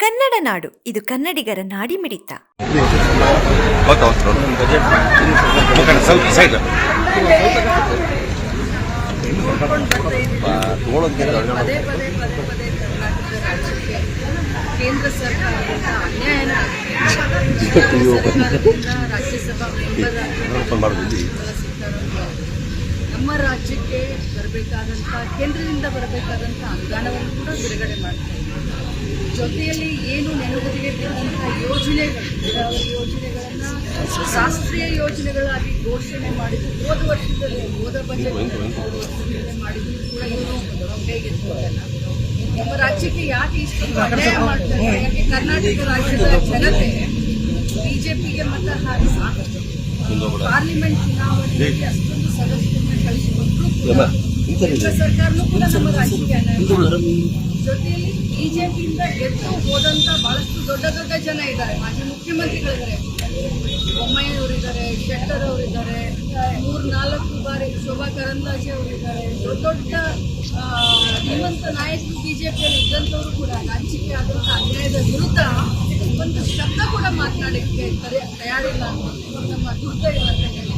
ಕನ್ನಡ ನಾಡು. ಇದು ಕನ್ನಡಿಗರ ನಾಡಿ ಮಿಡಿತ ಕೇಂದ್ರ ರಾಜ್ಯಸಭಾ ನಮ್ಮ ರಾಜ್ಯಕ್ಕೆ ಬರಬೇಕಾದಂಥ, ಕೇಂದ್ರದಿಂದ ಬರಬೇಕಾದಂಥ ಅನುದಾನವನ್ನು ಕೂಡ ಬಿಡುಗಡೆ ಮಾಡ್ತಾ ಇದ್ದೀವಿ. ಜೊತೆಯಲ್ಲಿ ಏನು ನೆನಪಿಗೆ ಬಿದ್ದಂತಹ ಯೋಜನೆಗಳು ನೀರಾವರಿ ಯೋಜನೆಗಳನ್ನು ಶಾಸ್ತ್ರೀಯ ಯೋಜನೆಗಳಾಗಿ ಘೋಷಣೆ ಮಾಡಿದ್ದು ಹೋದ ವರ್ಷದಲ್ಲಿ ಹೋದ ಬಜೆಟ್ ಘೋಷಣೆ ಮಾಡಿದ್ರು ಕೂಡ ಇವರು ಹೇಗಿರ್ತಾರೆ ನಮ್ಮ ರಾಜ್ಯಕ್ಕೆ ಯಾಕೆ ಇಷ್ಟು ಅನ್ಯಾಯ ಮಾಡ್ತಾರೆ? ಯಾಕೆ ಕರ್ನಾಟಕ ರಾಜ್ಯದ ಜನತೆ ಬಿಜೆಪಿಗೆ ಮತ ಹಾಕಿ ಪಾರ್ಲಿಮೆಂಟ್ ಚುನಾವಣೆಯಲ್ಲಿ ಅಷ್ಟೊಂದು ಸದಸ್ಯರನ್ನ ಕಳಿಸಿಕೊಟ್ಟರು ಕೂಡ ಕೇಂದ್ರ ಸರ್ಕಾರನೂ ಕೂಡ ನಮ್ಮ ರಾಜ್ಯಕ್ಕೆ ಅನ್ಯಾಯ. ಜೊತೆಯಲ್ಲಿ ಬಿಜೆಪಿಯಿಂದ ಗೆದ್ದು ಹೋದಂಥ ಬಹಳಷ್ಟು ದೊಡ್ಡ ದೊಡ್ಡ ಜನ ಇದ್ದಾರೆ. ಮಾಜಿ ಮುಖ್ಯಮಂತ್ರಿಗಳಿದ್ದಾರೆ. ಬೊಮ್ಮಾಯಿಯವರಿದ್ದಾರೆ, ಶೆಟ್ಟರ್ ಅವರಿದ್ದಾರೆ ಮೂರು ನಾಲ್ಕು ಬಾರಿ ಶೋಭಾ ಕರಂದಾಜೆ ಅವರಿದ್ದಾರೆ. ದೊಡ್ಡ ದೊಡ್ಡ ಶ್ರೀಮಂತ ನಾಯಕರು ಬಿಜೆಪಿಯಲ್ಲಿ ಇದ್ದಂಥವರು ಕೂಡ ರಾಜ್ಯಕ್ಕೆ ಆದಂಥ ಅನ್ಯಾಯದ ವಿರುದ್ಧ ಒಂದು ಶಬ್ದ ಕೂಡ ಮಾತನಾಡಕ್ಕೆ ತಯಾರಿಲ್ಲ ನಮ್ಮ ಅಂತ ಹೇಳಿದ್ದಾರೆ